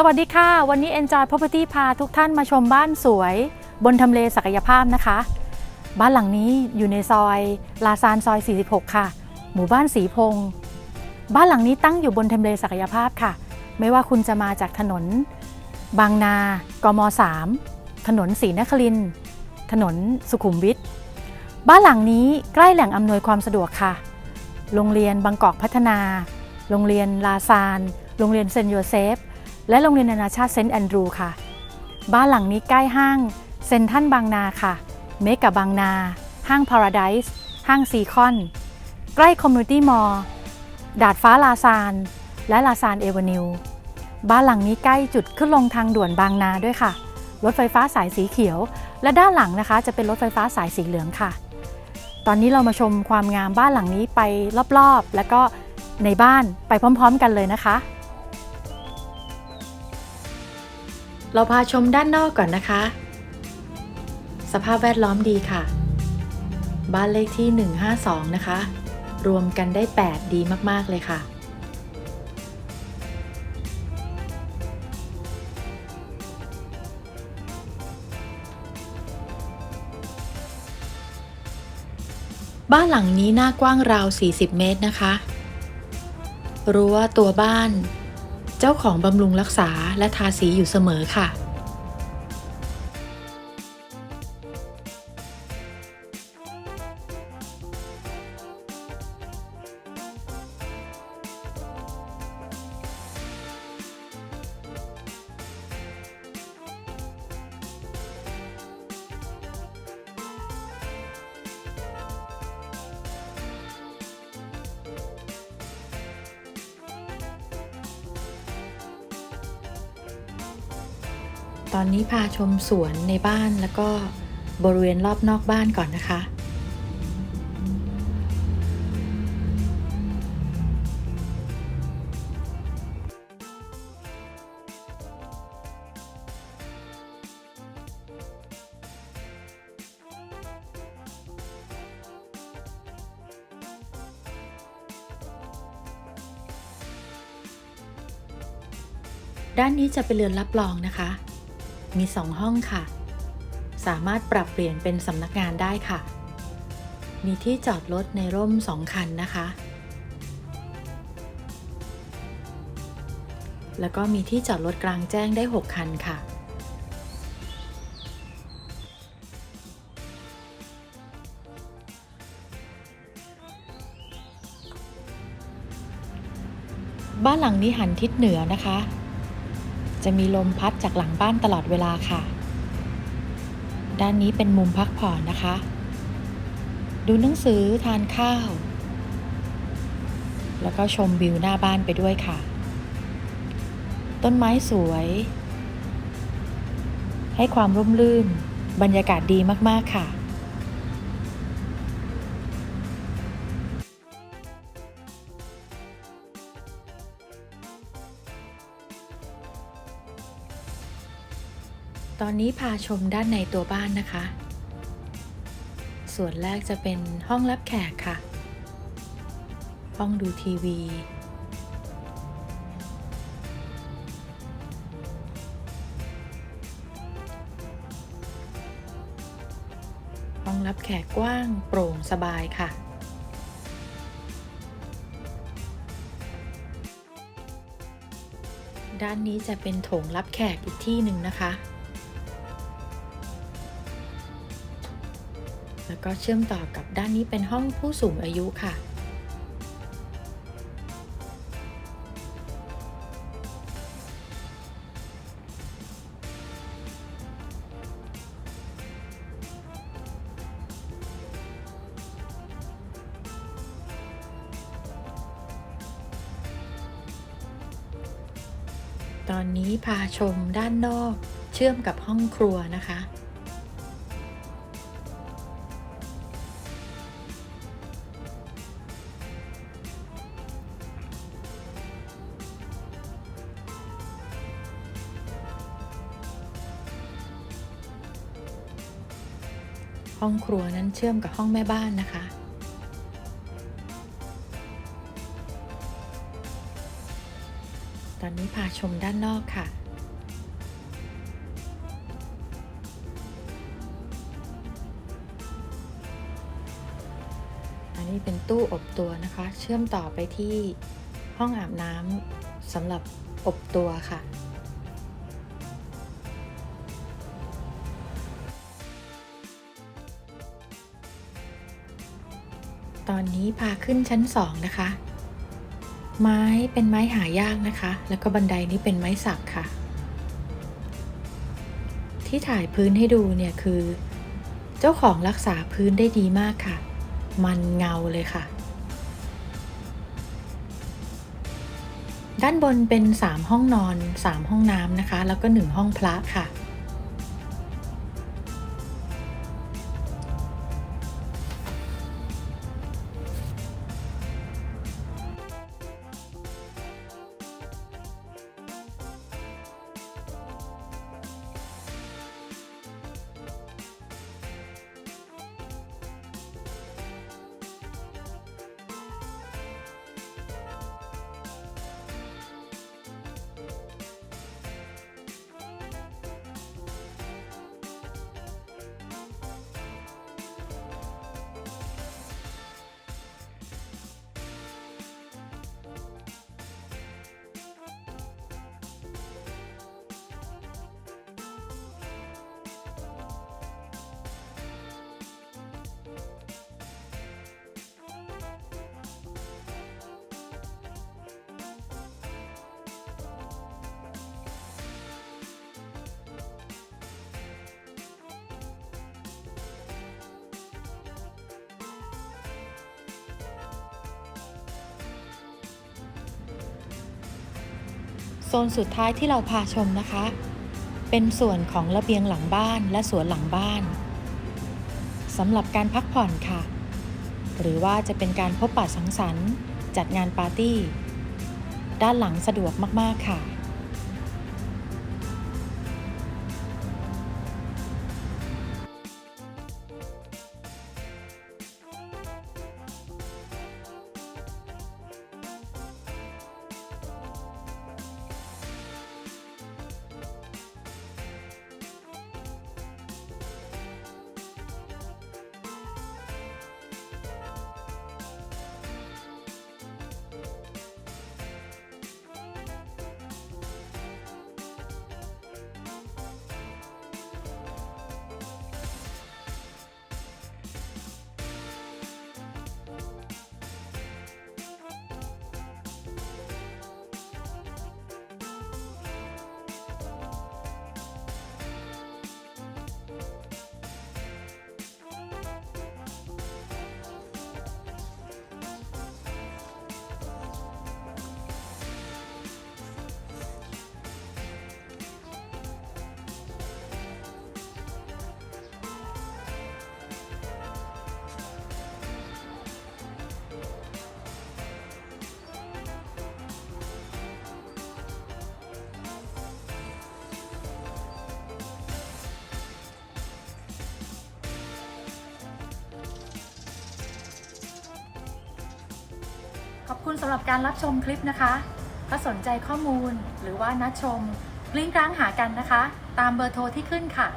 สวัสดีค่ะ วันนี้ Enjoy Property พาทุกท่านมาชมบ้านสวย บนทำเลศักยภาพนะคะ บ้านหลังนี้อยู่ในซอยลาซานซอย 46 ค่ะ หมู่บ้านสีพง บ้านหลังนี้ตั้งอยู่บนทำเลศักยภาพค่ะ ไม่ว่าคุณจะมาจากถนน บางนากม 3 ถนนศรีนครินถนนสุขุมวิทบ้านหลังนี้ใกล้แหล่งอำนวยความสะดวกค่ะ โรงเรียนบางกอกพัฒนา โรงเรียนลาซาน โรงเรียนเซนโยเซฟ และโรงเรียนนานาชาติเซนต์แอนดรูค่ะ บ้านหลังนี้ใกล้ห้างเซนทันบางนาค่ะ เมกะบางนา ห้างพาราไดส์ห้างซีคอน ใกล้คอมมูนิตี้มอลล์ดาดฟ้าลาซาน และลาซานเอเวนิว บ้านหลังนี้ใกล้จุดขึ้นลงทางด่วนบางนาด้วยค่ะ รถไฟฟ้าสายสีเขียว และด้านหลังนะคะ จะเป็นรถไฟฟ้าสายสีเหลืองค่ะ ตอนนี้เรามาชมความงามบ้านหลังนี้ไปรอบๆ แล้วก็ในบ้านไปพร้อม ๆ กันเลยนะคะ เราพาชมด้านนอกก่อนนะคะ สภาพแวดล้อมดีค่ะ บ้านเลขที่ 152 นะคะ รวมกันได้ 8 ดีมาก ๆ เลยค่ะบ้านหลังนี้หน้ากว้างราว 40 เมตรนะคะ รั้วตัวบ้าน เจ้าของบำรุงรักษาและทาสีอยู่เสมอค่ะ ตอนนี้พาชมสวนในบ้านแล้วก็บริเวณรอบนอกบ้านก่อนนะคะ ด้านนี้จะเป็นเรือนรับรองนะคะ มีสองห้องค่ะ สามารถปรับเปลี่ยนเป็นสำนักงานได้ค่ะ มีที่จอดรถในร่มสองคันนะคะ แล้วก็มีที่จอดรถกลางแจ้งได้ 6 คันค่ะ บ้านหลังนี้หันทิศเหนือนะคะ จะมีลมพัดจากหลังบ้านตลอดเวลาค่ะ ด้านนี้เป็นมุมพักผ่อนนะคะ ดูหนังสือทานข้าว แล้วก็ชมวิวหน้าบ้านไปด้วยค่ะ ต้นไม้สวย ให้ความร่มรื่น บรรยากาศดีมากๆค่ะ ตอนนี้พาชมด้านในตัวบ้านนะคะ ส่วนแรกจะเป็นห้องรับแขกค่ะ ห้องดูทีวี ห้องรับแขกกว้างโปร่งสบายค่ะด้านนี้จะเป็นโถงรับแขกอีกที่หนึ่งนะคะ ก็เชื่อมต่อกับด้านนี้เป็นห้องผู้สูงอายุค่ะ ตอนนี้พาชมด้านนอกเชื่อมกับห้องครัวนะคะ ห้องครัวนั้นเชื่อมกับห้องแม่บ้านนะคะ ตอนนี้พาชมด้านนอกค่ะ อันนี้เป็นตู้อบตัวนะคะ เชื่อมต่อไปที่ห้องอาบน้ำสำหรับอบตัวค่ะ ตอนนี้พาขึ้นชั้นสองนะคะ ไม้เป็นไม้หายากนะคะ แล้วก็บันไดนี้เป็นไม้สักค่ะ ที่ถ่ายพื้นให้ดูเนี่ยคือ เจ้าของรักษาพื้นได้ดีมากค่ะ มันเงาเลยค่ะ ด้านบนเป็น 3 ห้องนอน 3 ห้องน้ำนะคะ แล้วก็ 1 ห้องพระค่ะ โซนสุดท้ายที่เราพาชมนะคะ เป็นส่วนของระเบียงหลังบ้านและสวนหลังบ้านสำหรับการพักผ่อนค่ะ หรือว่าจะเป็นการพบปะสังสรรค์ จัดงานปาร์ตี้ ด้านหลังสะดวกมากๆค่ะ ขอบคุณสำหรับการรับชมคลิปนะคะ ถ้าสนใจข้อมูลหรือว่านัดชมกลิ้งกลางหากันนะคะ ตามเบอร์โทรที่ขึ้นค่ะ